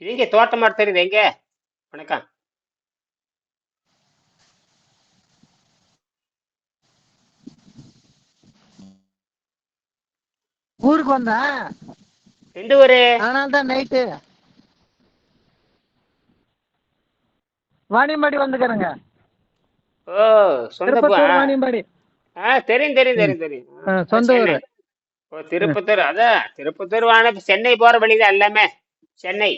எங்க தோட்டமா தெரியுது எங்க? வணக்கம். ஊருக்கு வந்தேன். எந்த ஊரு? தான் நைட்டு வாணியம்பாடி வந்துக்கிறேங்க. ஓ சொந்த. வாணியம்பாடி. ஆ தெரியும் தெரியும் தெரியும் தெரியும். சொந்த ஊரு. ஓ திருப்பத்தூர். அதான் திருப்பத்தூர் வான சென்னை போற வழிதான் எல்லாமே. சென்னை.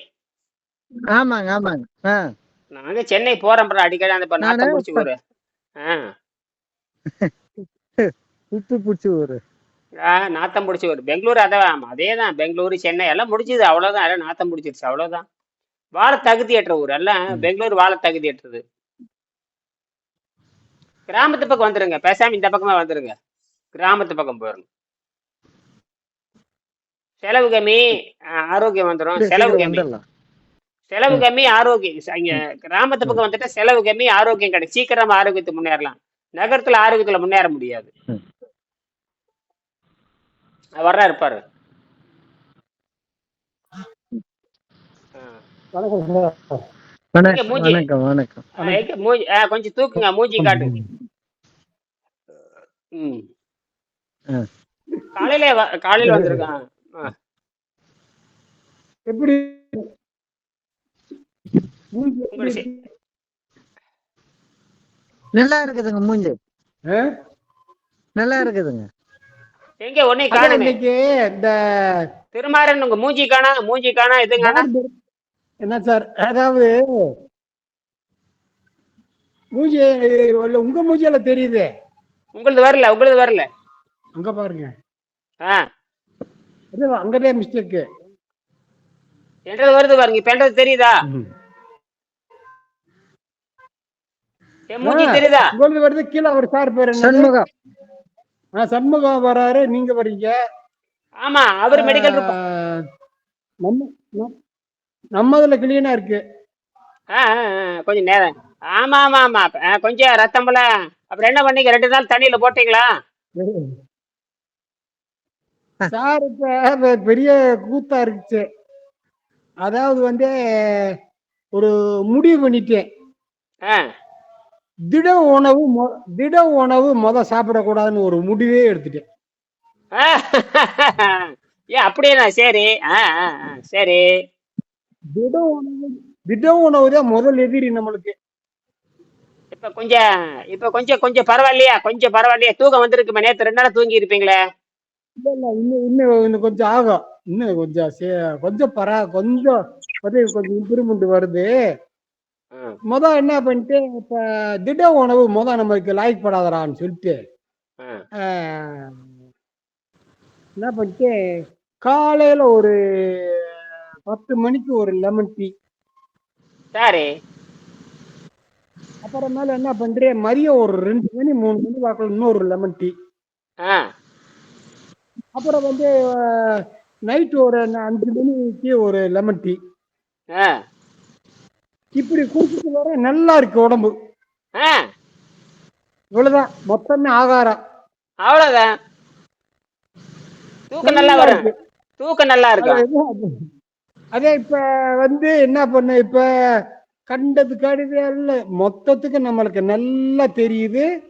ஆமாங்க ஆமாங்க. நாங்க சென்னை bro, அடிக்கடி அந்த நாட்டம் முடிச்சு ஊரு. சுத்து பூச்சி ஊரு. நாத்தம் பிடிச்சி வரும் பெங்களூர் அதான் அதே தான் பெங்களூரு சென்னை. எல்லாம் முடிச்சுது அவ்வளோதான் எல்லாம் நாத்தம் பிடிச்சிருச்சு. அவ்வளோதான் வாழ தகுதியற்ற ஊர். எல்லாம் பெங்களூர் வாழ தகுதியற்றது கிராமத்து பக்கம் வந்துருங்க. பேசாம இந்த பக்கமா வந்துருங்க. கிராமத்து பக்கம் போயிருங்க செலவு கம்மி. ஆரோக்கியம் வந்துடும் செலவு கம்மி. செலவு கம்மி ஆரோக்கியம். இங்க கிராமத்து பக்கம் வந்துட்டா செலவு கம்மி ஆரோக்கியம் கிடைக்கும் சீக்கிரமா ஆரோக்கியத்தை முன்னேறலாம். நகரத்துல ஆரோக்கியத்துல முன்னேற முடியாது. வர்றா இருப்பாரு கொஞ்சம் தூக்குங்க மூஞ்சி ஆ. காலையில காலையில வந்திருக்கான். எப்படி நல்லா இருக்குதுங்க மூஞ்சி? நல்லா இருக்குதுங்க. எங்க ஒன்னே காணுமே? இன்னைக்கு இந்த திருமாறன் உங்க மூஞ்சி காணா மூஞ்சி காணா இது காணா என்ன சார்? அதாவது மூஞ்சி உங்க மூஞ்சியால தெரியுது. உங்களது வரல உங்களது வரல. அங்க பாருங்க. ஆ. அது அங்கதான் மிஸ்டேக் என்றது வருது பாருங்க இப்ப என்றது தெரியுதா? உங்களுக்கு வருது கீழே அவர் சார் பேர் சண்முகம் சண்முகம் வராரு நீங்க வரீங்க. ஆமா அவர் மெடிக்கல் நம்ம நம்ம- நம்மதுல கிளீனா இருக்கு. கொஞ்சம் நேரம். ஆமா ஆமா ஆமா. கொஞ்சம் ரத்தம்ல அப்புறம் என்ன பண்ணீங்க? ரெண்டு நாள் தண்ணியில போட்டீங்களா? சார் இப்ப பெரிய கூத்தா இருந்துச்சு. அதாவது வந்து ஒரு முடிவு பண்ணிட்டேன். ஆ. திட உணவு திட உணவு முத சாப்பிடக்கூடாதுன்னு ஒரு முடிவே எடுத்துட்டேன். ஏன் அப்படியா சரி. சரி. திட உணவு திட உணவு தான் முதல் எதிரி நம்மளுக்கு. இப்ப கொஞ்சம் இப்ப கொஞ்சம் கொஞ்சம் பரவாயில்லையா? கொஞ்சம் பரவாயில்லையா? தூக்கம் வந்திருக்குமே நேத்து ரெண்டு நாள் தூங்கி இருப்பீங்களே? இல்ல இல்ல இன்னும் இன்னும் இன்னும் கொஞ்சம் ஆகும். இன்னும் கொஞ்சம் கொஞ்சம் பரா கொஞ்சம் கொஞ்சம் இம்ப்ரூவ்மெண்ட் வருது. முத என்ன பண்ணிட்டு இப்ப திட உணவு முத நம்மளுக்கு லாய்க்கப்படாதடான்னு சொல்லிட்டு என்ன பண்ணிட்டு காலையில ஒரு பத்து மணிக்கு ஒரு லெமன் டீ சரி அப்புறமேல என்ன பண்றேன் மதியம் ஒரு ரெண்டு மணி மூணு மணி வாக்கில் இன்னொரு லெமன் டீ அப்புறம் வந்து நைட்டு ஒரு அஞ்சு மணிக்கு ஒரு லெமன் டீ இப்படி குடிச்சிட்டு வர நல்லா இருக்கு உடம்பு. இவ்வளவுதான். மொத்தமே ஆகாரம். அவ்வளவுதான். தூக்கம் நல்லா வரும். தூக்கம் நல்லா இருக்கும். அது- இப்ப வந்து என்ன பண்ண இப்ப கண்டது கடிதம் இல்ல மொத்தத்துக்கு நம்மளுக்கு நல்லா தெரியுது.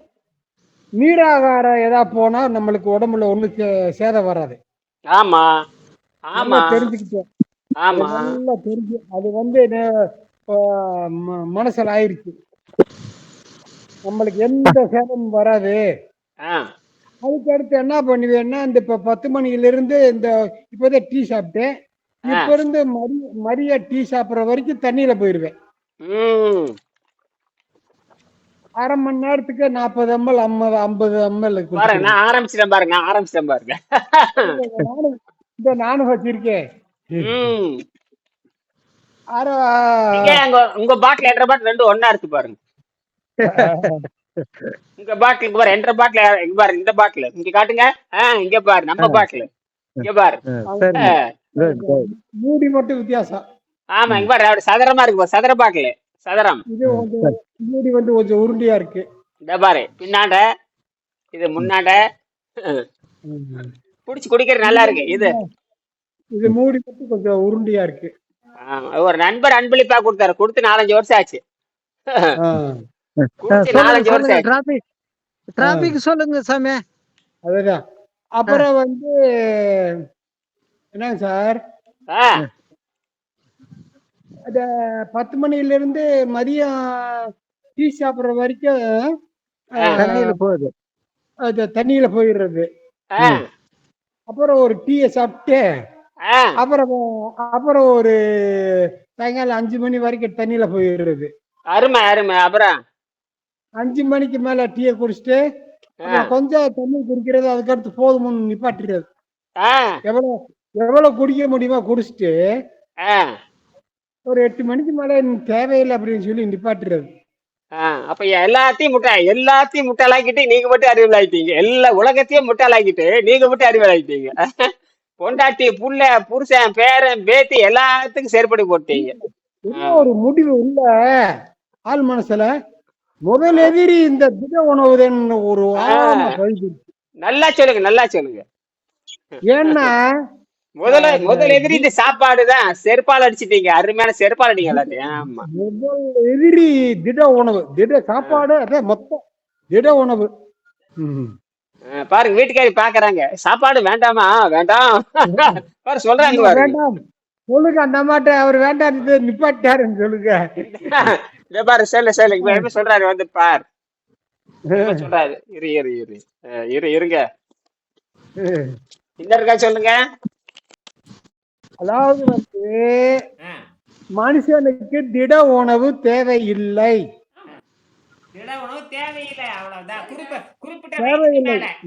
நீராகாரம் ஏதா போனா நம்மளுக்கு உடம்புல ஒண்ணு சே- சேதம் வராது. ஆமா. ஆமா. நல்லா தெரிஞ்சுக்கிட்டேன் ஆமா. நல்லா தெரிஞ்சு அது வந்து மனசுல ஆயிருச்சு. நம்மளுக்கு எந்த சேதமும் வராது. அதுக்கு அடுத்து என்ன பண்ணுவேன்னா இந்த இப்ப பத்து மணில இருந்து இந்த இப்போதான் டீ சாப்பிட்டேன். இப்ப இருந்து மதிய மதிய டீ சாப்பிடுற வரைக்கும் தண்ணியில போயிருவேன் அரை மணி நேரத்துக்கு நாற்பது எம்எல் ஐம்பது ஐம்பது எம்எல் நான் ஆரம்பிச்சிட்டேன் பாருங்க நான் ஆரம்பிச்சிட்டேன் பாருங்க. நானும் இந்த நானும் வச்சிருக்கேன் ம் அரை இங்க அங்க உங்க பாட்டில் என்ற பாட்டில் ரெண்டும் ஒண்ணா இருக்கு பாருங்க. உங்க பாட்டிலுக்கு பாரு என்ற பாட்டில் இங்க பாரு இந்த பாட்டில் இங்க காட்டுங்க. இங்க பாரு நம்ம பாட்டில் இங்க பாரு. மூடி மட்டும் வித்தியாசம். ஆமா இங்க பாரு அப்படி சதுரமா இருக்கு பாரு சதுர பாட்டில் சதுரம். இது கொஞ்சம் மூடி வந்து கொஞ்சம் உருண்டையா இருக்கு. இந்த பாரு பின்னாண்ட. இது முன்னாண்ட. புடிச்சு குடிக்கிறது நல்லா இருக்கு இது. இது மூடி மட்டும் கொஞ்சம் உருண்டையா இருக்கு. ஒரு நண்பர் அன்பளிப்பா கொடுத்தாரு. கொடுத்து நாலஞ்சு வருஷம் ஆச்சு. நாலஞ்சு வருஷம் ஆச்சு. டிராபிக் டிராபிக் சொல்லுங்க சாமி. அதுதான். அப்புறம் வந்து என்னங்க சார்? ஆ, அந்த பத்து மணில இருந்து மதியம் டீ சாப்பிடுற வரைக்கும் தண்ணியில போகுது. அது தண்ணியில போயிடுறது. அப்புறம் ஒரு டீயை சாப்பிட்டு. அப்புறம் அப்புறம் ஒரு சாயங்காலம் அஞ்சு மணி வரைக்கும் தண்ணியில போயிடுறது. அருமை அருமை. அப்புறம்? அஞ்சு மணிக்கு மேல டீயை குடிச்சிட்டு கொஞ்சம் தண்ணி குடிக்கிறது அதுக்கடுத்து போதும்னு நிப்பாட்டிடுறது. எவ்வளவு எவ்வளவு குடிக்க முடியுமோ குடிச்சிட்டு ஒரு எட்டு மணிக்கு மேல தேவையில்லை அப்படின்னு சொல்லி நிப்பாட்டுறது. அப்ப எல்லாத்தையும் முட்டா எல்லாத்தையும் முட்டாளாக்கிட்டு நீங்க மட்டும் அறிவியலாயிட்டீங்க எல்லா உலகத்தையும் முட்டாளாக்கிட்டு நீங்க மட்டும் அறிவியலாயிட்டீங்க பொண்டாட்டி புள்ள புருஷன் பேரன் பேத்தி எல்லாத்துக்கும் செயற்படி போட்டீங்க. ஒரு முடிவு இல்ல? ஆள் மனசுல. முதல் எதிரி இந்த திட உணவுதான் ஒரு. நல்லா சொல்லுங்க நல்லா சொல்லுங்க. ஏன்னா முதல்ல முதல் எதிரி இந்த சாப்பாடு தான். செருப்பால் அடிச்சிட்டீங்க. அருமையான செருப்பால் அடிங்க எல்லாத்தையும். ஆமா. முதல் எதிரி திட உணவு திட சாப்பாடு அதான் மொத்தம் திட உணவு. பாருங்க வீட்டுக்காரி பாக்குறாங்க. சாப்பாடு வேண்டாமா? வேண்டாம். பாரு சொல்றாங்க பாருங்க. வேண்டாம். சொல்லுங்க அந்த அம்மாட்ட அவர் வேண்டாம் நிப்பாட்டாருன்னு சொல்லுங்க. இதை பாரு சொல்லு சொல்லு. இப்ப என்ன சொல்றாரு வந்து பார். சொல்றாரு? இரு இரு இரு. இரு இருங்க. இந்த இருக்கா சொல்லுங்க. அதாவது வந்து மனுஷனுக்கு திட உணவு தேவையில்லை. திட உணவு தேவையில்லை அவ்வளவுதான். குறிப்ப குறிப்பிட்ட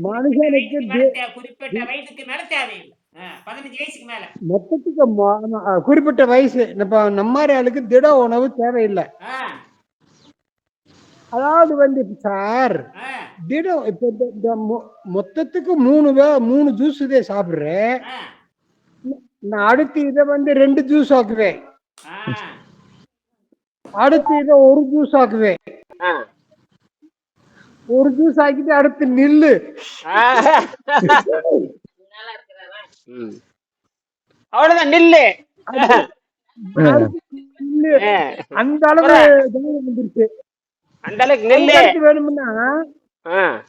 மனுஷனுக்கு தி- குறிப்பிட்ட வயதுக்கு மேல தேவையில்லை. பதினஞ்சு வயசுக்கு மேல. மொத்தத்துக்கு குறிப்பிட்ட வயசு இப்ப நம்ம மாதிரி ஆளுக்கு திட உணவு தேவையில்லை. அதாவது வந்து சார் திடம் இப்ப இந்த- மொத்தத்துக்கு மூணு வே- மூணு ஜூஸ் இதே சாப்பிடுறேன். நான் அடுத்து இதை வந்து ரெண்டு ஜூஸ் ஆக்குவேன். அடுத்து இதை ஒரு ஜூஸ் ஆக்குவேன். ஒரு ஜூஸ் ஆக்கிட்டு அடுத்து நில்லு. அவ்வளவுதான் நில்லு. அந்த அளவு வந்துருச்சு. அந்த அளவுக்கு நில்லு. வேணும்னா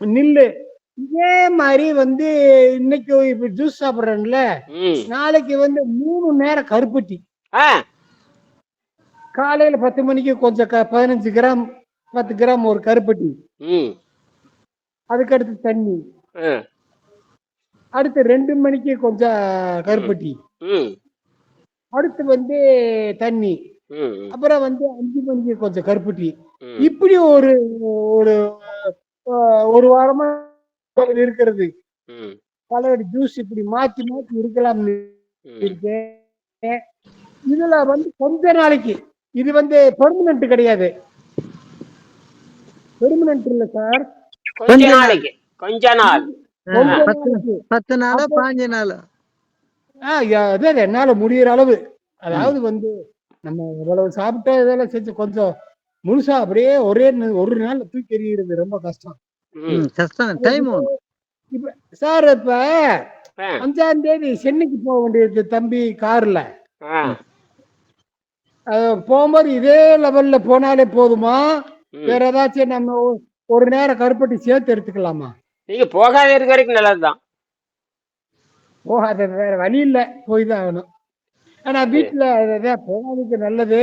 நில்லு. இதே மாதிரி வந்து இன்னைக்கு இப்ப ஜூஸ் சாப்பிடுறேன்ல. நாளைக்கு வந்து மூணு நேரம் கருப்பட்டி. காலையில பத்து மணிக்கு கொஞ்சம் க- பதினஞ்சு கிராம் பத்து கிராம் ஒரு கருப்பட்டி. அதுக்கடுத்து தண்ணி. அடுத்து ரெண்டு மணிக்கு கொஞ்சம் கருப்பட்டி. அடுத்து வந்து தண்ணி. அப்புறம் வந்து அஞ்சு மணிக்கு கொஞ்சம் கருப்பட்டி. இப்படி ஒரு ஒரு ஒரு வாரமா இருக்கிறது. பழைய ஜூஸ் இப்படி மாத்தி மாத்தி இருக்கலாம்னு. இருக்கு. இதுல வந்து கொஞ்ச நாளைக்கு. இது வந்து பெர்மனன்ட் கிடையாது. பெர்மனன்ட் இல்ல சார் கொஞ்ச நாளைக்கு கொஞ்ச நாள். பத்து நாளா. பாஞ்சு நாள்? அதான் என்னால முடியிற அளவு. அதாவது வந்து நம்ம இவ்வளவு சாப்பிட்டா இதெல்லாம் செஞ்சு கொஞ்சம் முழுசா அப்படியே ஒரே ஒரு நாள் தூக்கி எறிகிறது ரொம்ப கஷ்டம். கஷ்டம். டைம் இப்ப சார் இப்ப அஞ்சாம் தேதி சென்னைக்கு போக வேண்டியது தம்பி கார்ல. போகும்போது இதே லெவல்ல போனாலே போதுமா. வேற ஏதாச்சும் நம்ம ஒரு நேரம் கருப்பட்டி சேர்த்து எடுத்துக்கலாமா? நீங்க போகாத இருக்க வரைக்கும் நல்லதுதான். அது வேற வழி இல்ல போய் தான் ஆகணும். ஆனா வீட்டுல அதான் போகாததுக்கு நல்லது.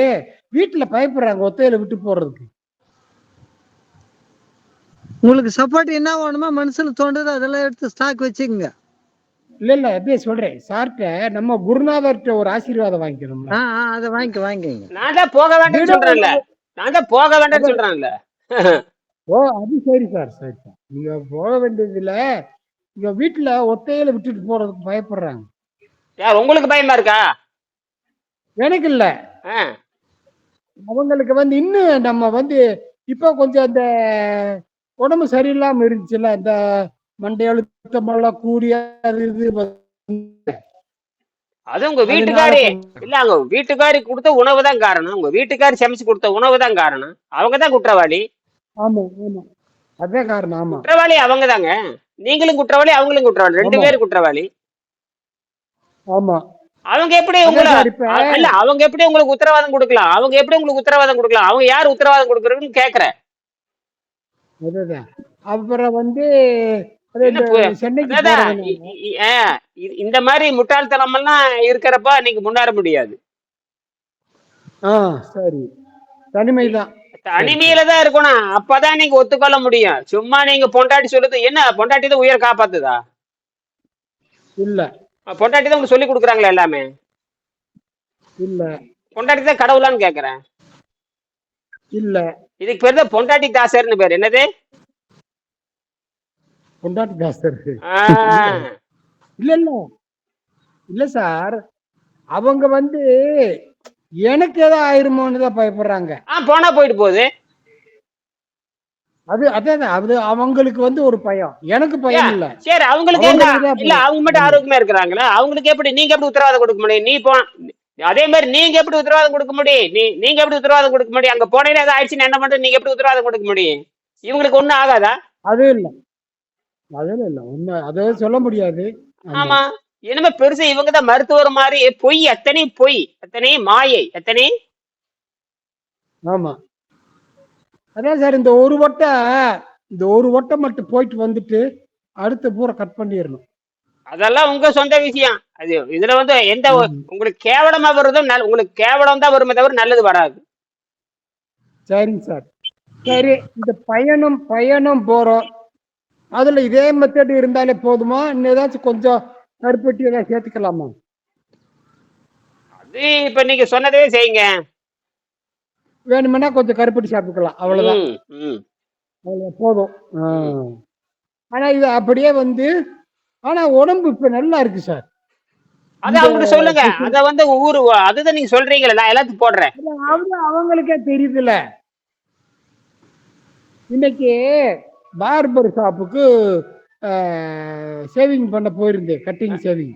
வீட்டுல பயப்படுறாங்க ஒத்தையில விட்டு போறதுக்கு. உங்களுக்கு சப்போர்ட் என்ன வேணுமோ மனசுல தோன்றது அதெல்லாம் எடுத்து ஸ்டாக் வச்சுக்கோங்க. இல்ல இல்ல அப்படியே சொல்றேன். சார்ட்ட நம்ம குருநாதர்கிட்ட ஒரு ஆசீர்வாதம் ஆ அதை வாங்கிக்க வாங்கிக்கங்க. நான் தான் போக வேண்டாம்னு சொல்றேன்ல. நான் தான் போக வேண்டாம்னு சொல்றேன்ல. ஓ அது சரி சார் சரி சார். நீங்க போக வேண்டியது இல்ல இங்க வீட்டுல ஒத்தையில விட்டுட்டு போறதுக்கு பயப்படுறாங்க. யார் உங்களுக்கு பயமா இருக்கா? எனக்கு இல்ல. ஆ, அவங்களுக்கு வந்து இன்னும் நம்ம வந்து இப்போ கொஞ்சம் அந்த உடம்பு சரியில்லாம இருந்துச்சுல்ல இந்த மண்டை அழுத்தமெல்லாம் கூடி அது இது அது உங்க வீட்டுக்காரி. இல்ல அவங்க வீட்டுக்காரி கொடுத்த உணவு தான் காரணம். உங்க வீட்டுக்காரி சமைச்சு கொடுத்த உணவு தான் காரணம். அவங்க தான் குற்றவாளி. ஆமா ஆமா. அதான் காரணம் ஆமா. குற்றவாளி அவங்க தாங்க நீங்களும் குற்றவாளி அவங்களும் குற்றவாளி. ரெண்டு ஆமா. பேரும் குற்றவாளி. ஆமா. அவங்க எப்படி அதான் உங்களை சார் இப்ப அ- இல்ல அவங்க எப்படி உங்களுக்கு உத்தரவாதம் கொடுக்கலாம்? அவங்க எப்படி உங்களுக்கு உத்தரவாதம் கொடுக்கலாம்? அவங்க யார் உத்தரவாதம் கொடுக்கறதுன்னு கேக்குறேன் அதுதான். அப்புறம் வந்து அது என்ன இந்த பு- சென்னைக்கு அதான் போறதுனால இ- இ- ஆ, இ- இந்த மாதிரி முட்டாள்தனம் எல்லாம் இருக்கிறப்ப நீங்க முன்னேற முடியாது. ஆ சரி. தனிமைதான். சரி தனிமையில தான் இருக்கணும். அப்பதான் நீங்க ஒத்துக்கொள்ள முடியும். சும்மா நீங்க பொண்டாட்டி சொல்லுது என்ன? பொண்டாட்டி தான் உயிரை காப்பாத்துதா? இல்ல. பொண்டாட்டி தான் உங்களுக்கு சொல்லி கொடுக்குறாங்களா எல்லாமே? இல்ல. பொண்டாட்டி தான் கடவுளான்னு கேக்குறேன். இல்ல. இதுக்கு பேர் தான் பொண்டாட்டி தாசர்னு பேர். என்னது? கொண்டாட்டி தாசர். இல்ல இல்ல. இல்ல சார். அவங்க வந்து எனக்கு ஏதோ ஆயிருமோன்னு தான் பயப்படுறாங்க. ஆ போனா போயிட்டு போகுது. அது அதான் அது அவங்களுக்கு வந்து ஒரு பயம். எனக்கு பயம் இல்ல. சரி அவங்களுக்கு இல்ல. அவங்க மட்டும் ஆரோக்கியமா இருக்கிறாங்களா? அவங்களுக்கு எப்படி நீங்க எப்படி உத்தரவாதம் கொடுக்க முடியும்? நீ போ. அதே மாதிரி நீங்க எப்படி உத்தரவாதம் கொடுக்க முடியும்? நீ நீங்க எப்படி உத்தரவாதம் கொடுக்க முடியும்? அங்க போனீங்கன்னா ஏதாவது ஆயிடுச்சுன்னு என்ன பண்றது? நீங்க எப்படி உத்தரவாதம் கொடுக்க முடியும்? இவங்களுக்கு ஒண்ணும் ஆகாதா? அது இல்ல. அது இல்ல உண்மை அதை சொல்ல முடியாது. ஆமா. இனிமே பெருசு இவங்க தான் மருத்துவர் மாதிரி பொய் அத்தனை பொய் அத்தனை மாயை அத்தனை? ஆமா. அதான் சார் இந்த ஒரு வட்டம் இந்த ஒரு வட்டம் மட்டும் போயிட்டு வந்துட்டு அடுத்த பூரா கட் பண்ணிடணும். அதெல்லாம் உங்க சொந்த விஷயம். அது இதுல வந்து எந்த. உங்களுக்கு கேவலமா வருதும் நல்ல- உங்களுக்கு கேவலம் தான் வருமே தவிர நல்லது வராது. சரிங்க சார். சரி இந்த பயணம் பயணம் போறோம். அதுல இதே மெத்தட் இருந்தாலே போதுமா? இன்னும் ஏதாச்சும் கொஞ்சம் கருப்பட்டி ஏதாவது சேர்த்துக்கலாமா? அது இப்ப நீங்க சொன்னதே செய்யுங்க. வேணுமென்னா கொஞ்சம் கருப்பட்டி சாப்பிட்டுக்கலாம். அவ்வளவுதான். ம், ம். அவ்வளவு போதும். ஆ. ஆனா இது அப்படியே வந்து ஆனா உடம்பு இப்ப நல்லா இருக்கு சார். அது அவங்ககிட்ட சொல்லுங்க. அத வந்து ஊரு அதுதான் நீங்க சொல்றீங்களா நான் எல்லாத்துக்கும் போடுறேன். அது அவங்க அவங்களுக்கே தெரியுதுல்ல. இன்னைக்கு பார்பர் ஷாப்புக்கு சேவிங் பண்ண போயிருந்தேன் கட்டிங் சேவிங்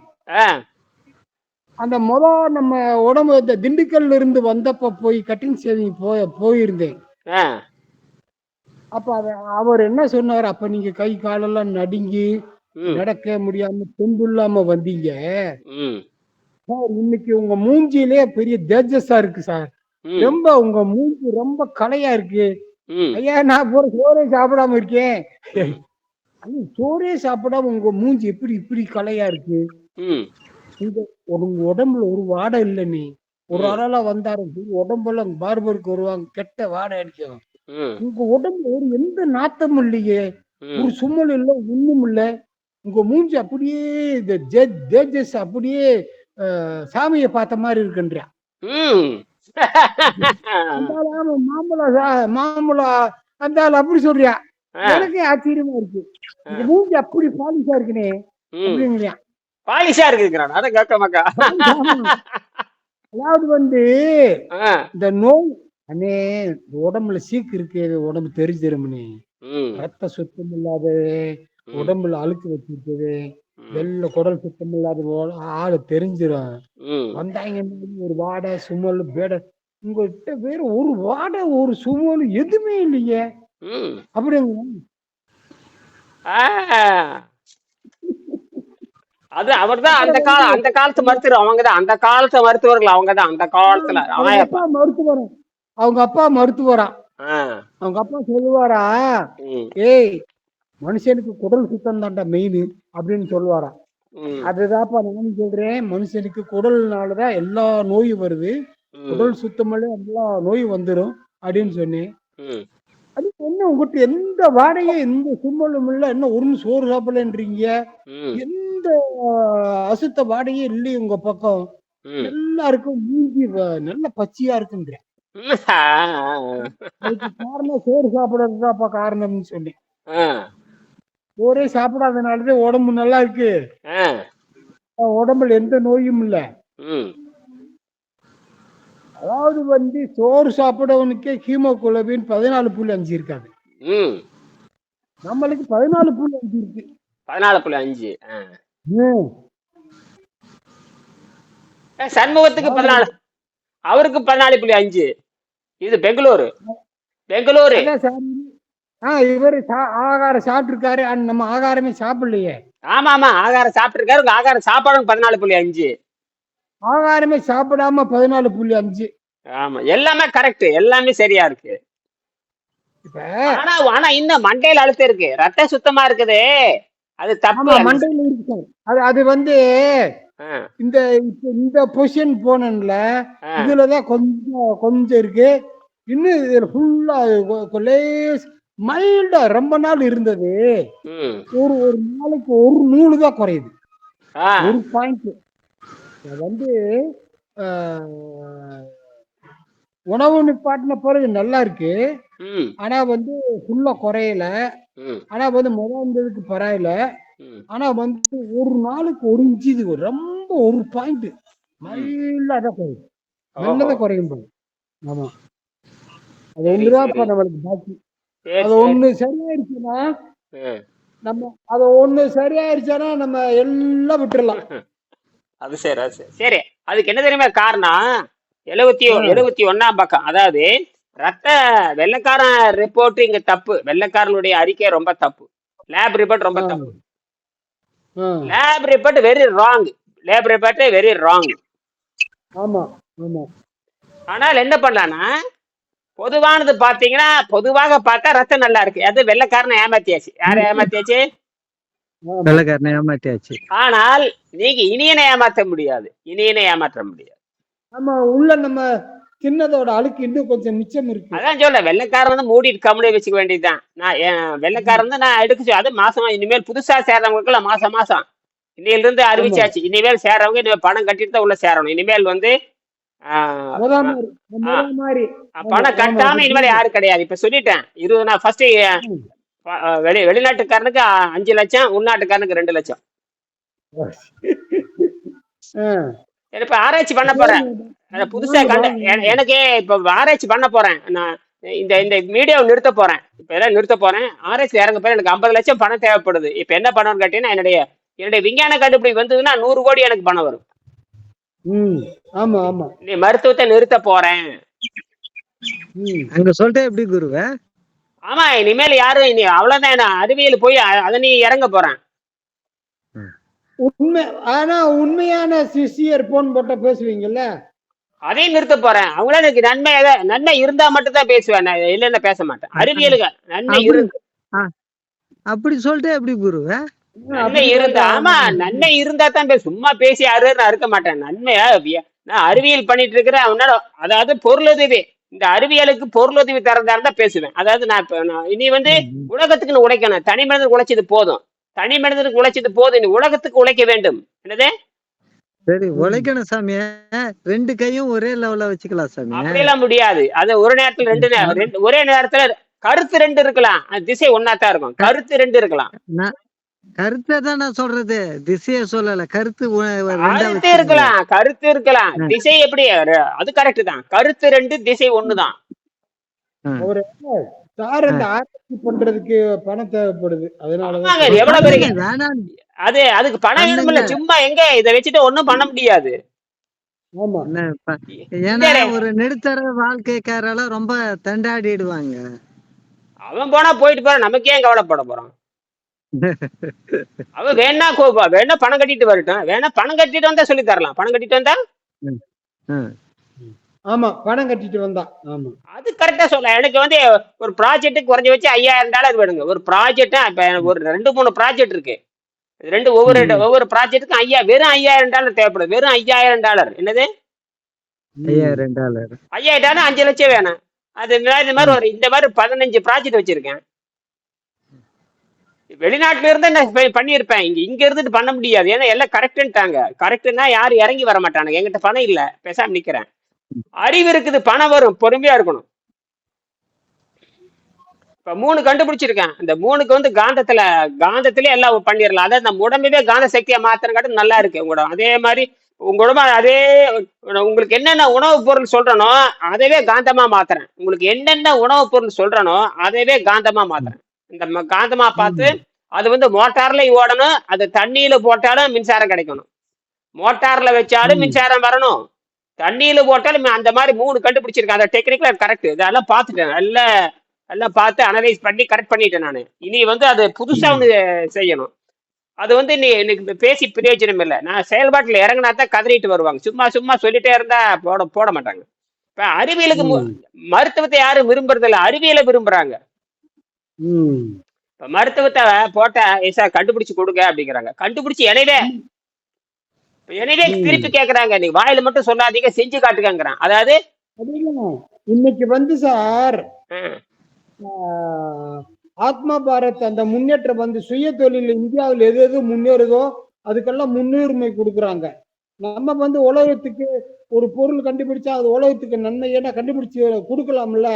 அந்த முத நம்ம உடம்பு இந்த திண்டுக்கல்ல இருந்து வந்தப்ப போய் கட்டிங் சேவிங் போய் போயிருந்தேன். அப்ப அவ- அவர் என்ன சொன்னார்? அப்ப நீங்க கை காலெல்லாம் நடுங்கி நடக்க முடியாம தெம்பு இல்லாம வந்தீங்க. சார் இன்னைக்கு உங்க மூஞ்சியிலே பெரிய தேஜஸா இருக்கு சார். ரொம்ப உங்க மூஞ்சி ரொம்ப கலையா இருக்கு. ஐயா நான் போற சோறே சாப்பிடாம இருக்கேன். சோறே சாப்பிடாம உங்க மூஞ்சி எப்படி இப்படி கலையா இருக்கு? உங்க உங்க உடம்புல ஒரு வாடை இல்ல நீ. ஒரு ம். ஆளா வந்தாரு. உடம்பெல்லாம் பார்பருக்கு வருவாங்க கெட்ட வாடை அடிக்கும். உங்க உடம்புல ஒரு எந்த நாத்தமும் இல்லையே. ஒரு சும்மல் இல்ல ஒண்ணும் இல்ல. உங்க மூஞ்சி அப்படியே தேஜஸ் அப்படியே சாமியை பார்த்த மாதிரி இருக்குன்றா. ம். அந்த ஆளு, ஆமா, மாம்பழம் சா- மாம்பழம் அந்த அப்படி சொல்றியா? எனக்கே ஆச்சரியமா இருக்கு. இந்த மூஞ்சி அப்படி பாலிஷா இருக்குனே பாலிஷா இருக்குங்கிறான் அதான் கேட்க மக்கா. அதாவது வந்து இந்த நோய் அண்ணே உடம்புல சீக்கு இருக்கு உடம்பு தெரிஞ்சிருமனே ம், ரத்த சுத்தம் இல்லாத உடம்புல அழுக்கு வச்சிருக்குது. வெள்ள குடல் சுத்தம் இல்லாத ஆளு தெரிஞ்சிரும். ம். வந்தாங்க ஒரு வாடை சுமல் பேட. உங்ககிட்ட வேற ஒரு வாடை ஒரு சுமல் எதுவுமே இல்லையே. ம். அப்படிங்க. ஆ. அது அவர்தான் அந்த கால அந்த காலத்து மருத்துவர் அவங்கதான். அந்த காலத்து மருத்துவர்கள் அவங்கதான் அந்த காலத்துல அவங்க அப்பா மருத்துவரா. அவங்க அப்பா மருத்துவரா? அவங்க அப்பா சொல்லுவாரா? ஏய் மனுஷனுக்கு குடல் சுத்தம் தான்டா மெயின் அப்படின்னு சொல்லுவாரா? அதுதான்ப்பா நானும் சொல்றேன். மனுஷனுக்கு குடல்னாலதான் எல்லா நோயும் வருது. குடல் சுத்தமாலே எல்லா நோயும் வந்துரும் அப்படின்னு சொன்னேன். அது என்ன உங்ககிட்ட எந்த வாடையும் எந்த சும்மலும் இல்ல என்ன ஒரு சோறு சாப்பிடலன்றீங்க? எந்த அசுத்த வாடையும் இல்லையே உங்க பக்கம். எல்லாருக்கும் மூஞ்சி நல்ல பச்சையா இருக்குன்ற காரணம் சோறு சாப்பிடறதுதான்ப்பா காரணம்னு ஆ, சோறே சாப்பிடாதனாலதான் உடம்பு நல்லா இருக்கு. உடம்புல எந்த நோயும் இல்ல. அதாவது வந்து சோறு சாப்பிடவனுக்கே ஹீமோகுளோபின் பதினாலு புள்ளி அஞ்சு இருக்காது. நம்மளுக்கு பதினாலு புள்ளி அஞ்சு இருக்கு. பதினாலு புள்ளி அஞ்சு சண்முகத்துக்கு பதினாலு அவருக்கு பதினாலு புள்ளி அஞ்சு. இது பெங்களூரு. பெங்களூரு. இவரு ஆகாரம் சாப்பிட்டுருக்காரு நம்ம ஆகாரமே சாப்பிடலையே. ஆமா ஆமா ஆகாரம் சாப்பிட்டிருக்காரு உங்க ஆகாரம் சாப்பாடு பதினாலு புள்ளி அஞ்சு. ஆகாரமே சாப்பிடாம பதினாலு புள்ளி அஞ்சு. ஆமா எல்லாமே கரெக்ட் எல்லாமே சரியா இருக்கு. ஆனா ஆனா இன்னும் மண்டையில அழுத்தம் இருக்கு. ரத்தம் சுத்தமா இருக்குது. அது தப்பு மண்டையில இருக்கு. அது அது வந்து இந்த இந்த பொசிஷன் போனேன்ல. இதுலதான் கொஞ்சம் கொஞ்சம் இருக்கு. இன்னும் இதுல ஃபுல்லா லேஸ் மைல்டா ரொம்ப நாள் இருந்தது. ஒரு ஒரு நாளைக்கு ஒரு நூறு தான் குறையுது. ஒரு பாயிண்ட் வந்து உணவு நிப்பாட்டின பிறகு நல்லா இருக்கு. ஆனா வந்து ஃபுல்லா குறையல. ஆனா வந்து முதல் இருந்ததுக்கு பரவாயில்ல. ஆனா வந்து ஒரு நாளுக்கு ஒரு இன்ச்சு இது ரொம்ப ஒரு பாயிண்ட் மைல்டா தான் குறையும். நல்லதான் குறையும் போது ஆமா. அது ஒண்ணுதான் இப்ப. நம்மளுக்கு பாக்கி. அது. ஒண்ணு சரியாயிருச்சுன்னா. நம்ம அது ஒண்ணு சரியாயிருச்சுன்னா நம்ம எல்லாம் விட்டுறலாம். அது சரி அது சரி. சரி அதுக்கு என்ன தெரியுமா காரணம்? எழுபத்தி. எழுபத்தி ஒன்னாம் பக்கம். அதாவது ரத்த வெள்ளைக்காரன் ரிப்போர்ட் இங்க தப்பு. வெள்ளைக்காரனுடைய அறிக்கை ரொம்ப தப்பு. லேப் ரிப்போர்ட் ரொம்ப. தப்பு. Lab report very wrong lab report very wrong ஆமா ஆமா. ஆனால் என்ன பண்ணலான்னா பொதுவானது பாத்தீங்கன்னா பொதுவாக பார்த்தா ரத்தம் நல்லா இருக்கு. அது வெள்ளைக்காரனை ஏமாத்தியாச்சு. யாரை ஏமாத்தியாச்சு. வெள்ளக்காரனை ஏமாத்தியாச்சு. ஆனால் நீங்க இனியனை ஏமாத்த முடியாது. இனியனை ஏமாற்ற முடியாது. ஆமா உள்ள நம்ம தின்னதோட அழுக்கு இன்னும் கொஞ்சம் மிச்சம் இருக்கு. அதான் சொல்ல வெள்ளைக்காரன் வந்து மூடிட்டு கம்முனே வச்சுக்க வேண்டியதுதான். நான் வெள்ளைக்காரன் வந்து நான் எடுக்க அது மாசமா இனிமேல் புதுசா சேர்றவங்களுக்கு மாசம் மாசம். இன்னையில இருந்து அறிவிச்சாச்சு இனிமேல் சேர்றவங்க இனிமேல் பணம் கட்டிட்டு தான் உள்ள சேரணும். இனிமேல் வந்து பணம் கட்டாம. இனிமேல் யாரும் கிடையாது. இப்ப சொல்லிட்டேன் இருபது நான் ஃபர்ஸ்ட் வெளி வெளிநாட்டுக்காரனுக்கு அஞ்சு லட்சம் உள்நாட்டுக்காரனுக்கு ரெண்டு லட்சம். இப்ப ஆராய்ச்சி பண்ண போறேன். புதுசா கண்டு எனக்கு இப்ப ஆராய்ச்சி பண்ண போறேன். நான் இந்த இந்த மீடியாவை நிறுத்த போறேன். இப்ப எல்லாம் நிறுத்த போறேன். ஆராய்ச்சி இறங்க போறேன். எனக்கு ஐம்பது லட்சம் பணம் தேவைப்படுது. இப்ப என்ன பண்ணணும்னு கேட்டீங்கன்னா என்னுடைய என்னுடைய விஞ்ஞான கண்டுபிடி வந்ததுன்னா நூறு கோடி எனக்கு பணம் வரும். ம் ஆமா ஆமா. நீ மருத்துவத்தை நிறுத்த போறேன். ம். அங்க சொல்லிட்டே எப்படி குருவே? ஆமா இனிமேல் யாரும் இனி அவ்வளவுதான். நான் அறிவியல் போய் அதை நீ இறங்க போறேன். உண்மை ஆனா உண்மையான சிசியர் போன் போட்ட பேசுவீங்கல்ல? அதையும் நிறுத்த போறேன். அவங்கள எனக்கு நன்மை நன்மை இருந்தா மட்டும் தான் பேசுவேன் நான். இல்லைன்னா பேச மாட்டேன். அறிவியலுக்கு நன்மை அப்படி இரு ஆ, அப்படி சொல்லிட்டே எப்படி குருவே நன்மை இருந்தா ஆமா நன்மை இருந்தா தான் பேச. சும்மா பேசி அரு நான் இருக்க மாட்டேன். நன்மையா நான் அறிவியல் பண்ணிட்டு இருக்கிறேன். அவனால அதாவது பொருளுதவி. இந்த அறிவியலுக்கு பொருளுதவி தரதா இருந்தா பேசுவேன். அதாவது நான் இனி வந்து உலகத்துக்கு நீ உழைக்கணும் தனி மனிதனுக்கு உழைச்சது போதும். தனி மனிதனுக்கு உழைச்சது போதும். நீ உலகத்துக்கு உழைக்க வேண்டும். என்னது? சரி உழைக்கணும் சாமி ரெண்டு கையும் ஒரே லெவல்ல வச்சுக்கலாம் சாமி அப்படியெல்லாம் முடியாது. அது ஒரு நேரத்துல ரெண்டு நே- ரெண்டு ஒரே நேரத்துல கருத்து ரெண்டு இருக்கலாம். திசை ஒன்னா தான் இருக்கும் கருத்து ரெண்டு இருக்கலாம். கருத்தை தான் நான் சொல்றது. திசைய சொல்லல. கருத்து கருத்து. இருக்கலாம். கருத்து இருக்கலாம். திசை எப்படி? அது கரெக்ட் தான். கருத்து ரெண்டு திசை ஒண்ணுதான். சார் இந்த ஆராய்ச்சி பண்றதுக்கு பணம் தேவைப்படுது. அதனாலதான் ஆமாங்க எவ்வளவு வேணாம். அது அதுக்கு பணம் வேணும்ல சும்மா எங்க இதை வச்சுட்டு ஒண்ணும் பண்ண முடியாது. ஏன்னா. ஒரு நடுத்தர வாழ்க்கைக்காரெல்லாம் ரொம்ப தண்டாடிடுவாங்க. அவன் போனா போயிட்டு போற நமக்கு ஏன் கவலைப்பட போறான்? அவன் வேணா கோபா வேணா பணம் கட்டிட்டு வரட்டும். வேணா பணம் கட்டிட்டு வந்தா சொல்லி தரலாம். பணம் கட்டிட்டு வந்தா? ம். ஆமா பணம் கட்டிட்டு வந்தா. ஆமா. அது கரெக்டா சொல்ல எனக்கு வந்து ஒரு ப்ராஜெக்ட்டுக்கு குறைஞ்ச வச்சு ஐயாயிரம் டாலர் வேணுங்க. ஒரு ப்ராஜெக்ட் இப்ப ஒரு ரெண்டு மூணு ப்ராஜெக்ட் இருக்கு. ரெண்டு ஒவ்வொரு ஒவ்வொரு ப்ராஜெக்ட்டுக்கும் ஐயா வெறும் ஐயாயிரம் டாலர் தேவைப்படுது வெறும் ஐயாயிரம் டாலர் என்னது? ஐயாயிரம் டாலர் ஐயாயிரம் டாலர் அஞ்சு லட்சம் வேணும். அது இந்த இந்த மாதிரி ஒரு இந்த மாதிரி பதினஞ்சு ப்ராஜெக்ட் வச்சிருக்கேன். வெளிநாட்டுல இருந்து நான் பண்ணியிருப்பேன். இங்க இங்க இருந்துட்டு பண்ண முடியாது. ஏன்னா எல்லாம் கரெக்டுன்ட்டாங்க கரெக்ட்னா யாரும் இறங்கி வர மாட்டானுங்க. என்கிட்ட பணம் இல்ல. பேசாம நிக்கிறேன். அறிவு இருக்குது பணம் வரும் பொறுமையா இருக்கணும். இப்ப மூணு கண்டுபிடிச்சிருக்கேன். இந்த மூணுக்கு வந்து காந்தத்துல காந்தத்திலே எல்லாம் பண்ணிடலாம். அதாவது நம்ம உடம்பவே காந்த சக்தியை மாத்திரம் நல்லா இருக்கு உங்களோட அதே மாதிரி உங்க உடம்பு அதே உங்களுக்கு என்னென்ன உணவுப் பொருள் சொல்றனோ அதவே காந்தமா மாத்துறேன். உங்களுக்கு என்னென்ன உணவுப் பொருள் சொல்றனோ அதவே காந்தமா மாத்துறேன். இந்த காந்தமா பார்த்து அது வந்து மோட்டார்ல ஓடணும் அது தண்ணியில போட்டாலும் மின்சாரம் கிடைக்கணும். மோட்டார்ல வச்சாலும் மின்சாரம் வரணும். தண்ணியில போட்டாலும் அந்த மாதிரி மூணு கண்டுபிடிச்சிருக்கேன். அந்த டெக்னிக்கல கரெக்ட் இதெல்லாம் பார்த்துட்டேன். நல்லா எல்லாம் பார்த்து அனலைஸ் பண்ணி கரெக்ட் பண்ணிட்டேன் நான். இனி வந்து அது புதுசா ஒண்ணு செய்யணும். அது வந்து நீ எனக்கு பேசி பிரயோஜனம் இல்லை. நான் செயல்பாட்டில் இறங்கினா தான் கதறிட்டு வருவாங்க. சும்மா சும்மா சொல்லிட்டே இருந்தா போட போட மாட்டாங்க. இப்ப அறிவியலுக்கு. மருத்துவத்தை யாரும் விரும்புறது இல்ல. அறிவியலை விரும்புறாங்க. இப்ப மருத்துவத்தை போட்டா "ஏய் சார் கண்டுபிடிச்சு கொடுங்க அப்படிங்கிறாங்க. கண்டுபிடிச்சு எனவே ம். திருப்பி கேக்குறாங்க. நீ வாயில மட்டும் சொல்லாதீங்க செஞ்சு காட்டுங்கிறான் அதாவது. இன்னைக்கு வந்து சார் ஆத்மா பாரத் அந்த முன்னேற்றம் வந்து சுய தொழில் இந்தியாவில் எது எது முன்னேறுதோ அதுக்கெல்லாம் முன்னுரிமை கொடுக்குறாங்க. நம்ம வந்து உலகத்துக்கு ஒரு பொருள் கண்டுபிடிச்சா அது உலகத்துக்கு நன்மை. ஏன்னா கண்டுபிடிச்சு கொடுக்கலாம்ல.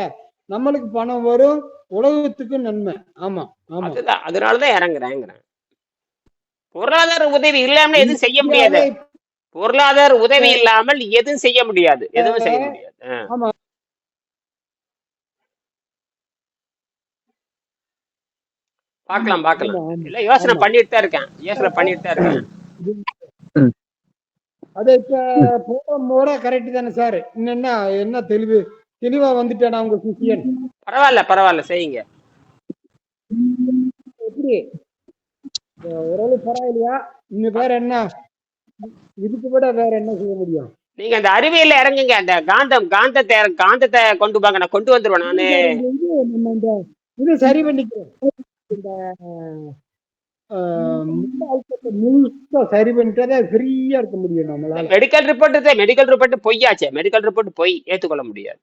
நம்மளுக்கு பணம் வரும் உலகத்துக்கு நன்மை. ஆமா ஆமா. அதனாலதான் இறங்குறேங்கிறேன். பொருளாதார உதவி இல்லாம எதுவும் செய்ய முடியாது. பொருளாதார உதவி இல்லாமல் எதுவும் செய்ய முடியாது. எதுவும் செய்ய முடியாது. ஆஹ். ஆமா. பார்க்கலாம் பார்க்கலாம். ஆமா, ஆமா. இல்ல யோசனை. பண்ணிட்டு தான் இருக்கேன். யோசனை பண்ணிட்டு தான் இருக்கேன். அது இப்ப போற முறை கரெக்ட் தானே சார் என்ன என்ன தெளிவு? தெளிவா வந்துட்டேன் உங்க சிஷியன் பரவாயில்ல பரவாயில்ல. செய்யுங்க. எப்படி? ஓரளவு பரவாயில்லையா? இன்னும் வேற என்ன? இதுக்கு விட வேற என்ன செய்ய முடியும்? நீங்க அந்த அறிவியல்ல இறங்குங்க. அந்த காந்தம் காந்தத்தை காந்தத்தை கொண்டு வாங்க நான் கொண்டு வந்துருவேன் நானு. இது நம்ம இந்த இது சரி பண்ணிக்கிறோம். இந்த அஹ், முழு அழுத்தத்தை சரி பண்ணிட்டா ஃப்ரீயா இருக்க முடியும் நம்மளால. மெடிக்கல் ரிப்போர்ட் மெடிக்கல் ரிப்போர்ட் பொய்யாச்சே. மெடிக்கல் ரிப்போர்ட் பொய் ஏத்துக்கொள்ள முடியாது.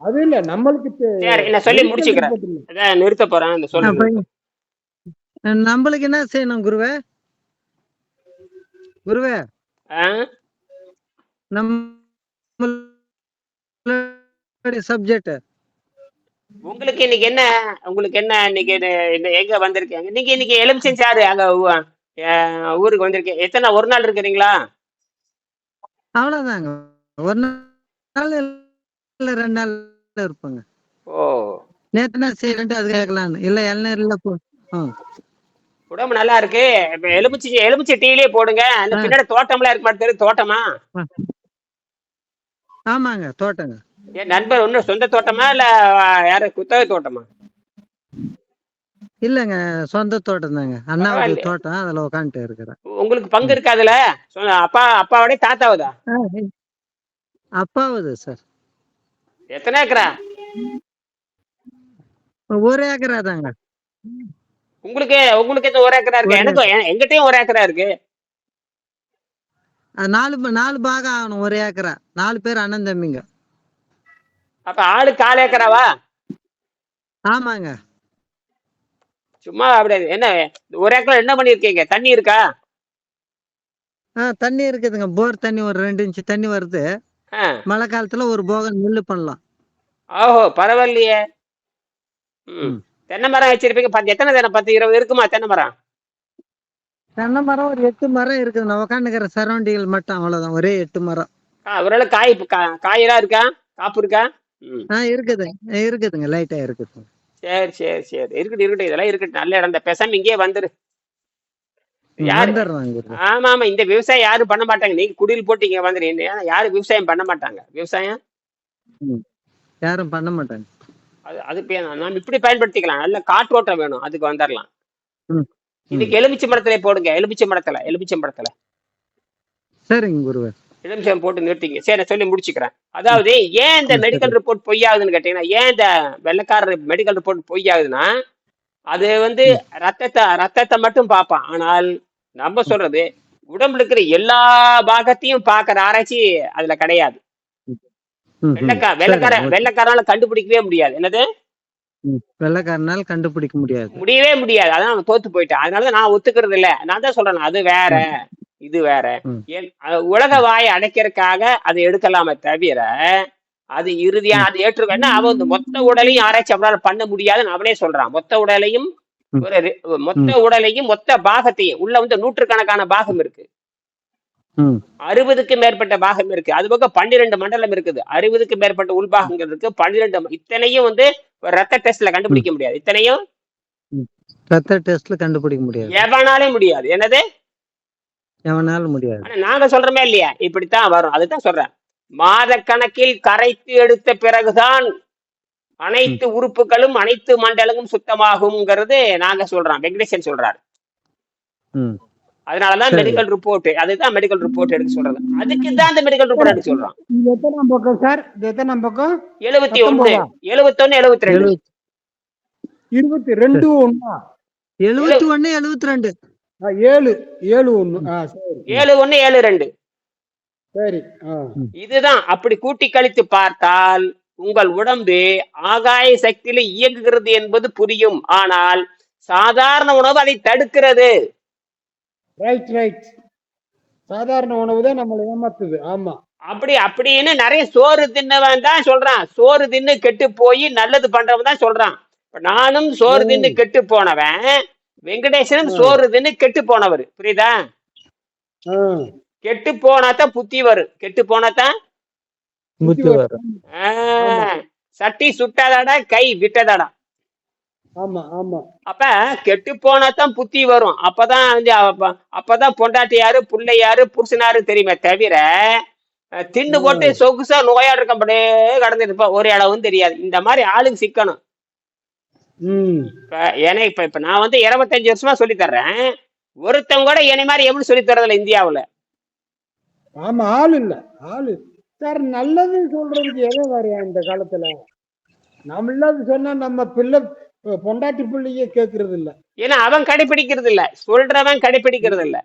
அது இல்ல நம்மளுக்கு சரி நான் சொல்லி முடிச்சுக்கிறேன். இல்ல. அதான் நிறுத்த போறேன். இந்த சொல்லி நம்மளுக்கு என்ன செய்யணும் குருவே? குருவே? நம்ம சப்ஜெக்ட் உங்களுக்கு இன்னைக்கு என்ன உங்களுக்கு என்ன இன்னைக்கு எங்க வந்திருக்கீங்க நீங்க இன்னைக்கு எலுமிச்சம் சாரு அங்க ஊருக்கு வந்திருக்கீங்க. எத்தனை ஒரு நாள் இருக்கிறீங்களா? அவ்வளவுதாங்க. ஒரு நாள் இல்ல ரெண்டு நாள் இருப்பாங்க. ஓ. நேத்து என்ன செய்யறேன்ட்டு அது கேட்கலான்னு இல்ல இளநீர்ல போ ஆ. உடம்பு நல்லா இருக்கு. இப்ப எலுமிச்சி எலுமிச்சை டீலயே போடுங்க. அந்த. பின்னாடி தோட்டம்லாம் இருக்கு தெரியும் தோட்டமா? ஆமாங்க தோட்டங்க. என் நண்பர் ஒன்னும் சொந்த தோட்டமா இல்ல யாரு குத்தகை தோட்டமா? இல்லங்க சொந்த தோட்டம் தாங்க. அண்ணாவுடைய. தோட்டம் அதுல உட்காந்துட்டு இருக்கிறேன். உங்களுக்கு பங்கு இருக்கு அதுல? அப்பா அப்பாவோட தாத்தாவதா? அப்பாவுது சார். எத்தனை ஏக்கரா? ஒரு ஏக்கரா தாங்க. உங்களுக்கு உங்களுக்கு ஒரு ஏக்கரா இருக்கு. ஒரு எனக்கு எ- எங்கிட்டயும் ஒரு ஏக்கரா இருக்கு. நாலு நாலு பாகம் ஆகணும் ஒரு ஏக்கரா. நாலு பேர் அண்ணன் தம்பிங்க. அப்ப ஆளு கால் ஏக்கராவா? ஆமாங்க. சும்மா அப்படி என்ன ஒரு ஏக்கரா என்ன பண்ணிருக்கீங்க? தண்ணி இருக்கா? ஆ தண்ணி இருக்குதுங்க. போர் தண்ணி ஒரு ரெண்டு இன்ச்சு தண்ணி வருது. மழை காலத்துல ஒரு போகம் நெல்லு பண்ணலாம். ஓஹோ பரவாயில்லையே. ம். தென்னை மரம் வச்சிருப்பீங்க. பத்து எத்தனை தென்னை? பத்து இருபது இருக்குமா தென்னை மரம்? தென்னை மரம் ஒரு எட்டு மரம் இருக்குது. நான் உட்காந்துக்கிற சரௌண்டிகள் மட்டும் அவ்வளவுதான். ஒரே எட்டு மரம். ஒருவேளை காய் காயெல்லாம் இருக்கா? காப்பு இருக்கா? ஆ இருக்குது. இருக்குதுங்க. லைட்டா இருக்குது. சரி சரி சரி. இருக்கட்டும் இருக்கட்டும். இதெல்லாம் இருக்கட்டும். நல்ல இடம். தான் பேசாம இங்கேயே வந்துரு. ஆமா ஆமா. இந்த விவசாயம் யாரும் பண்ண மாட்டாங்க. நீங்க குடில் போட்டு இங்க ஏன்னா யாரும் விவசாயம் பண்ண மாட்டாங்க. விவசாயம்? யாரும் பண்ண மாட்டாங்க. அது அது பே- நாம் இப்படி பயன்படுத்திக்கலாம். நல்ல காற்றோட்டம் வேணும். அதுக்கு வந்துடலாம். இதுக்கு எலுமிச்சை மரத்துல போடுங்க. எலுமிச்சை மரத்துல எலுமிச்சை மரத்துல. சரிங்க குருவே. எலுமிச்சம் போட்டு நிறுத்திங்க. சரி நான் சொல்லி முடிச்சுக்கிறேன். அதாவது ஏன் இந்த மெடிக்கல் ரிப்போர்ட் பொய்யாகுதுன்னு கேட்டீங்கன்னா ஏன் இந்த வெள்ளக்கார மெடிக்கல் ரிப்போர்ட் பொய்யாகுதுன்னா அது வந்து ரத்தத்தை ரத்தத்தை மட்டும் பார்ப்பான். ஆனால் நம்ம சொல்றது உடம்புல இருக்கிற எல்லா பாகத்தையும் பார்க்கற ஆராய்ச்சி அதுல கிடையாது. வெள்ளக்கா வெள்ளக்கார. வெள்ளக்காரனால கண்டுபிடிக்கவே முடியாது. என்னது. வெள்ளைக்காரனால் கண்டுபிடிக்க முடியாது. முடியவே முடியாது. அதான் அவன் தோத்து போயிட்டான். அதனாலதான் நான் ஒத்துக்கிறது இல்ல. நான் தான் சொல்றேன் அது வேற. இது வேற. ஏன் உலக வாயை அடைக்கிறதுக்காக அதை எடுக்கலாமே தவிர அது இறுதியா அது ஏற்றுக்கன்னா அவன் மொத்த உடலையும் ஆராய்ச்சி அவனால பண்ண முடியாதுன்னு அவனே சொல்றான். மொத்த உடலையும். ஒரு மொத்த உடலையும் மொத்த பாகத்தையும். உள்ள வந்து நூற்றுக்கணக்கான பாகம் இருக்கு. அறுபதுக்கு மேற்பட்ட பாகம் இருக்கு. அது பக்கம் பன்னிரெண்டு மண்டலம் இருக்குது. அறுபதுக்கு மேற்பட்ட உள்பாகங்கள் இருக்கு. பன்னிரெண்டு இத்தனையும் வந்து ரத்த டெஸ்ட்ல கண்டுபிடிக்க முடியாது. இத்தனையும் ரத்த டெஸ்ட்ல கண்டுபிடிக்க முடியாது. எவனாலே முடியாது. என்னது? எவனாலும் முடியாது. ஆனா நாங்க சொல்றோமே இல்லையா? இப்படித்தான் வரும். அதுதான் சொல்றேன். மாத கணக்கில் கரைத்து எடுத்த பிறகுதான் அனைத்து உறுப்புகளும் அனைத்து மண்டலமும் சுத்தமாகும்ங்கிறது நாங்க சொல்றோம். வெங்கடேசன் சொல்றாரு. அதனாலதான். மெடிக்கல் ரிப்போர்ட் அதுதான் மெடிக்கல் ரிப்போர்ட் எடுக்க சொல்றது. அதுக்கு தான் அந்த மெடிக்கல் ரிப்போர்ட் எடுக்க சொல்றான். எத்தனாம் பக்கம் சார்? எத்தனாம் பக்கம்? எழுபத்தி ஒண்ணு? எழுபத்தொன்னு எழுபத்தி ரெண்டு இருபத்தி ரெண்டு ஒண்ணா? எழுபத்தி ஒண்ணு எழுபத்தி ரெண்டு. ஆ, ஏழு ஏழு ஒண்ணு. ஏழு ஒண்ணு ஏழு ரெண்டு. சரி இதுதான் அப்படி கூட்டி கழித்து பார்த்தால் உங்கள் உடம்பு ஆகாய சக்தியில இயங்குகிறது என்பது புரியும். ஆனால் சாதாரண உணவு அதை தடுக்கிறது. ரைட் ரைட் சாதாரண உணவு தான் நம்மளை ஏமாத்துது. ஆமா. அப்படி அப்படின்னு நிறைய சோறு தின்னவன் தான் சொல்றான். சோறு தின்னு கெட்டு போய் நல்லது பண்றவன் தான் சொல்றான். இப்ப நானும் சோறு தின்னு கெட்டு போனவன். வெங்கடேசனும் சோறு தின்னு கெட்டு போனவர். புரியுதா? ஆ. கெட்டு போனாதான் புத்தி வரும். கெட்டு போனாதான் முத்து வரும். ஆ, சட்டி சுட்டாதாடா கை விட்டதாடா. ஆமா ஆமா. அப்ப கெட்டு போனாதான் புத்தி வரும். அப்பதான் வந்து அப்ப- அப்பதான் பொண்டாட்டி யாரு புள்ளை யாரு புருஷனாரு தெரியுமே தவிர அஹ், தின்னு போட்டு சொகுசா நோயாடு இருக்கப்படியே கடந்துட்டு இருப்பா. ஒரு இடவும் தெரியாது. இந்த மாதிரி ஆளுக்கு சிக்கணும். ம். இப்ப ஏன்னா இப்ப இப்ப நான் வந்து இருபத்தஞ்சு வருஷமா சொல்லி தர்றேன். ஒருத்தவங்க கூட என்னை மாதிரி எப்படி சொல்லி தரதில்ல இந்தியாவுல. ஆமா ஆள் இல்ல. ஆளு. சார் நல்லது சொல்றதுக்கு எதை வரையா இந்த காலத்துல? நம்மளாவது சொன்னா நம்ம பிள்ளை பொண்டாட்டி பிள்ளையே கேக்குறது இல்ல ஏன்னா அவன் கடைபிடிக்கிறது இல்ல சொல்றவன் கடைபிடிக்கிறது இல்ல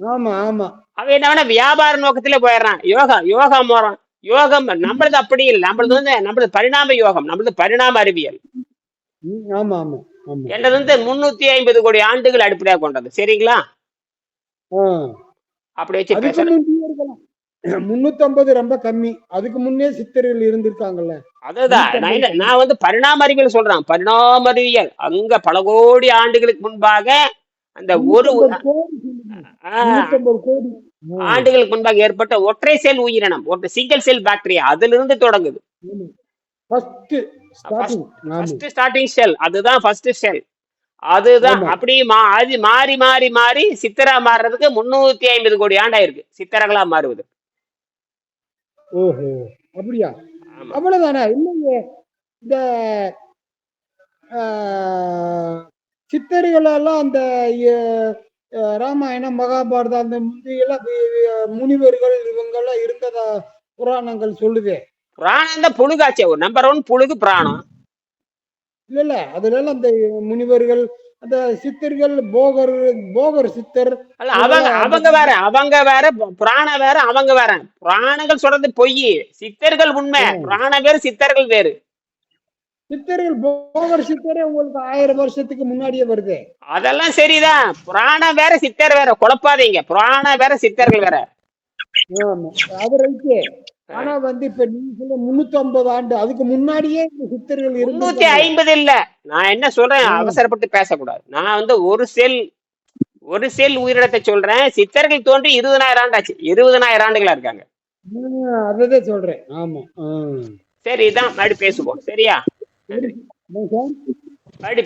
ஆமா ஆமா. அவன் என்ன வியாபார நோக்கத்துல போயிடுறான். யோகா யோகா மோரம். யோகம் நம்மளது அப்படி இல்லை. நம்மளது வந்து நம்மளது பரிணாம யோகம் நம்மளது பரிணாம அறிவியல். ஆமா என்றது வந்து முன்னூத்தி ஐம்பது கோடி ஆண்டுகள் அடிப்படையாக கொண்டது. சரிங்களா. அப்படி வச்சு அதுக்கு பேசணும் முன்னே இருக்கலாம் முன்னூத்தி ஐம்பது ரொம்ப கம்மி. அதுக்கு முன்னே சித்தர்கள் இருந்திருக்காங்கல்ல. அதுதான். நான் வந்து பரிணாம அறிவியல் சொல்றேன். பரிணாம அறிவியல் அங்க பல கோடி ஆண்டுகளுக்கு முன்பாக அந்த ஒரு முன்னூத்தம்பது முன்னூத்தம்பது ஆண்டுகளுக்கு முன்பாக ஏற்பட்ட ஒற்றை செல் உயிரினம். ஒரு சிங்கிள் செல் பாக்டீரியா அதுல இருந்து தொடங்குது ஸ்டார்டிங் ஆமா. ஃபர்ஸ்ட் ஸ்டார்டிங் செல் அதுதான் ஃபர்ஸ்ட் செல் அதுதான். அப்படி மா- அது மாறி மாறி மாறி சித்தரா மாறுறதுக்கு முன்னூத்தி ஐம்பது கோடி ஆண்டாயிருக்கு. சித்தரங்களா மாறுவது. ஓஹோ அப்படியா. அவ்வளவுதானே? இல்லையே. இந்த ஆஹ், சித்தர்கள் எல்லாம் அந்த ராமாயணம் மகாபாரதம் அந்த முந்தையெல்லாம் முனிவர்கள் இவங்க எல்லாம் இருந்ததா புராணங்கள் சொல்லுதே? பிராணம் தான் புழுகாச்சே. நம்பர் ஒன் புழுகு பிராணம். இல்ல இல்ல. அதுல எல்லாம் அந்த முனிவர்கள் அந்த சித்தர்கள் போகர் போகர் சித்தர். அவங்க அவங்க வேற அவங்க வேற பிராணம் வேற அவங்க வேற. பிராணங்கள் சொல்றது பொய். சித்தர்கள் உண்மை. பிராணம் வேறு சித்தர்கள் வேறு. சித்தர்கள் போகர் சித்தரே உங்களுக்கு ஆயிரம் வருஷத்துக்கு முன்னாடியே வருது. அதெல்லாம் சரிதான். புராணம் வேற சித்தர் வேற. குழப்பாதீங்க. புராணம் வேற சித்தர்கள் வேற. ஆமா. அது ரைட்டு. ஆனா வந்து இப்ப நீங்க சொல்ல முன்னூத்தி ஐம்பது ஆண்டு அதுக்கு முன்னாடியே இந்த சித்தர்கள் முன்னூத்தி ஐம்பது இல்ல. நான் என்ன சொல்றேன்? அவசரப்பட்டு பேசக்கூடாது. நான் வந்து ஒரு செல் ஒரு செல் உயிரினத்தை சொல்றேன். சித்தர்கள் தோன்றி இருபதனாயிரம் ஆண்டு ஆச்சு. இருபதனாயிரம் ஆண்டுகளா இருக்காங்க. அததான் சொல்றேன். ஆமா. சரி இதான் மறுபடி பேசுவோம். சரியா? மறுபடி